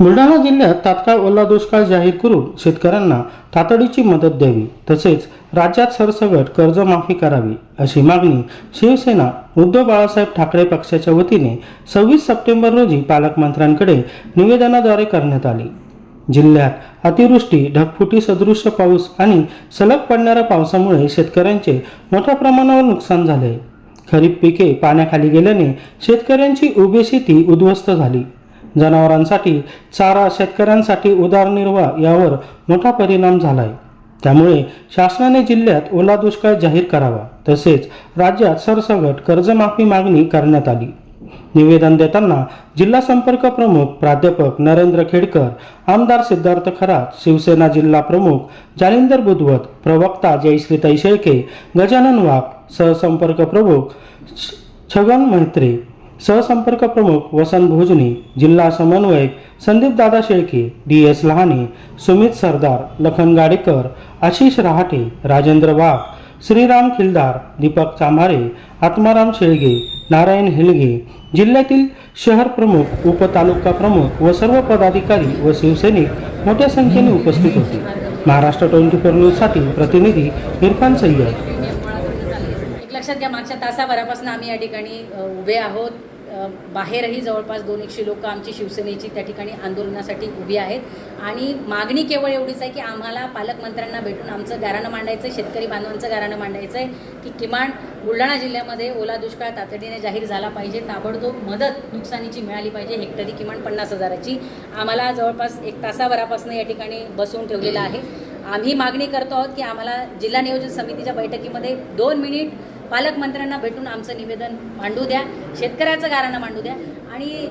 बुलढाणा जिल्ह्यात तात्काळ ओला दुष्काळ जाहीर करून शेतकऱ्यांना तातडीची मदत द्यावी तसेच राज्यात सरसगट कर्जमाफी करावी अशी मागणी शिवसेना उद्धव बाळासाहेब ठाकरे पक्षाच्या वतीने सव्वीस सप्टेंबर रोजी पालकमंत्र्यांकडे निवेदनाद्वारे करण्यात आली. जिल्ह्यात अतिवृष्टी ढगफुटी सदृश्य पाऊस आणि सलग पडणाऱ्या पावसामुळे शेतकऱ्यांचे मोठ्या प्रमाणावर नुकसान झाले. खरीप पिके पाण्याखाली गेल्याने शेतकऱ्यांची उभी शेती उद्ध्वस्त झाली. जनावरांसाठी चारा शेतकऱ्यांसाठी उदारनिर्वाह यावर मोठा परिणाम झालाय. त्यामुळे शासनाने जिल्ह्यात ओला दुष्काळ जाहीर करावा तसेच राज्यात सरसगट कर्जमाफी मागणी करण्यात आली. निवेदन देताना जिल्हा संपर्क प्रमुख प्राध्यापक नरेंद्र खेडकर आमदार सिद्धार्थ खरात शिवसेना जिल्हा प्रमुख जालिंदर बुधवत प्रवक्ता जयश्रीताई शेळके गजानन वाघ सहसंपर्क प्रमुख छ- छगन मैत्रे सहसंपर्क प्रमुख वसंत भोजने जिल्हा समन्वयक संदीप दादा शेळके डी एस लहाने सुमित सरदार लखन गाडेकर आशिष रहाटे राजेंद्र वाघ श्रीराम खिलदार दीपक चांभारे आत्माराम शेळगे नारायण हेलगे जिल्ह्यातील शहर प्रमुख उपतालुका प्रमुख व सर्व पदाधिकारी व शिवसैनिक मोठ्या संख्येने उपस्थित होते. महाराष्ट्र ट्वेंटी फोर न्यूजसाठी प्रतिनिधी इरफान सय्यद. लक्षात घ्या मागच्या तासाभरापासून आम्ही या ठिकाणी उभे आहोत. बाहेरही जवळपास दोन एकशे लोक आमची शिवसेनेची त्या ठिकाणी आंदोलनासाठी उभी आहेत. आणि मागणी केवळ एवढीच आहे की आम्हाला पालकमंत्र्यांना भेटून आमचं गाराणं मांडायचं आहे शेतकरी बांधवांचं गाराणं मांडायचं आहे की किमान बुलढाणा जिल्ह्यामध्ये ओला दुष्काळ तातडीने जाहीर झाला पाहिजे ताबडतोब मदत नुकसानीची मिळाली पाहिजे हेक्टरी किमान पन्नास हजाराची. आम्हाला जवळपास एक तासाभरापासून या ठिकाणी बसवून ठेवलेलं आहे. आम्ही मागणी करतो आहोत की आम्हाला जिल्हा नियोजन समितीच्या बैठकीमध्ये दोन मिनिट पालकमंत्र्यांना भेटून आमचं निवेदन मांडू द्या शेतकऱ्याचं गाराणं मांडू द्या. आणि